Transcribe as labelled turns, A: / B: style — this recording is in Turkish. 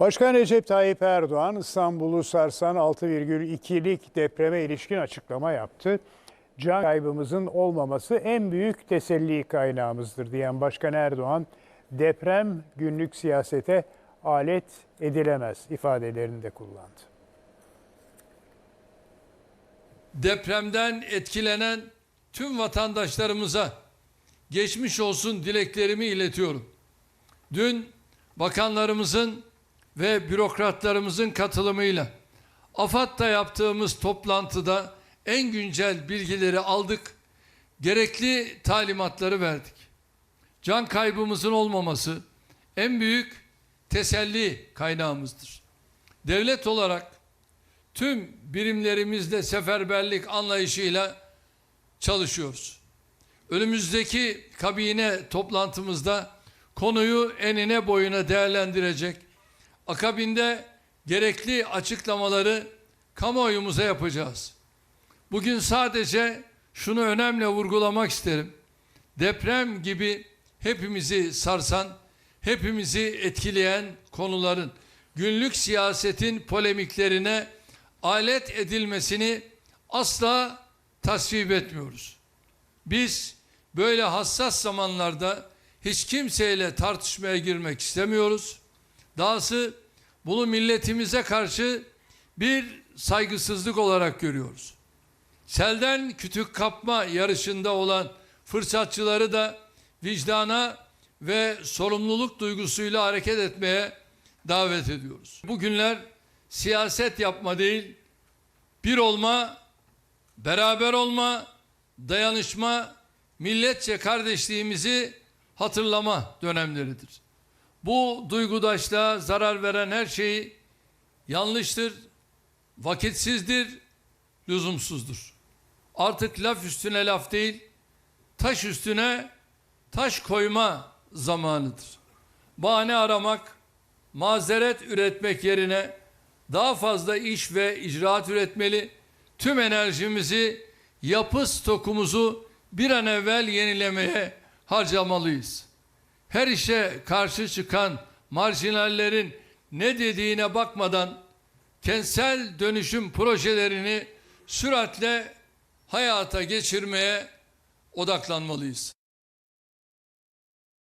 A: Başkan Recep Tayyip Erdoğan İstanbul'u sarsan 6,2'lik depreme ilişkin açıklama yaptı. Can kaybımızın olmaması en büyük teselli kaynağımızdır diyen Başkan Erdoğan, deprem günlük siyasete alet edilemez ifadelerini de kullandı.
B: depremden etkilenen tüm vatandaşlarımıza geçmiş olsun dileklerimi iletiyorum. Dün bakanlarımızın ve bürokratlarımızın katılımıyla AFAD'da yaptığımız toplantıda en güncel bilgileri aldık, gerekli talimatları verdik. Can kaybımızın olmaması en büyük teselli kaynağımızdır. Devlet olarak tüm birimlerimizde seferberlik anlayışıyla çalışıyoruz. Önümüzdeki kabine toplantımızda konuyu enine boyuna değerlendirecek, akabinde gerekli açıklamaları kamuoyumuza yapacağız. Bugün sadece şunu önemli vurgulamak isterim. Deprem gibi hepimizi sarsan, hepimizi etkileyen konuların günlük siyasetin polemiklerine alet edilmesini asla tasvip etmiyoruz. Biz böyle hassas zamanlarda hiç kimseyle tartışmaya girmek istemiyoruz. Dahası bunu milletimize karşı bir saygısızlık olarak görüyoruz. Selden kütük kapma yarışında olan fırsatçıları da vicdana ve sorumluluk duygusuyla hareket etmeye davet ediyoruz. Bugünler siyaset yapma değil, bir olma, beraber olma, dayanışma, milletçe kardeşliğimizi hatırlama dönemleridir. Bu duygudaşlığa zarar veren her şey yanlıştır, vakitsizdir, lüzumsuzdur. Artık laf üstüne laf değil, taş üstüne taş koyma zamanıdır. Bahane aramak, mazeret üretmek yerine daha fazla iş ve icraat üretmeli, tüm enerjimizi, yapı stokumuzu bir an evvel yenilemeye harcamalıyız. Her işe karşı çıkan marjinallerin ne dediğine bakmadan kentsel dönüşüm projelerini süratle hayata geçirmeye odaklanmalıyız.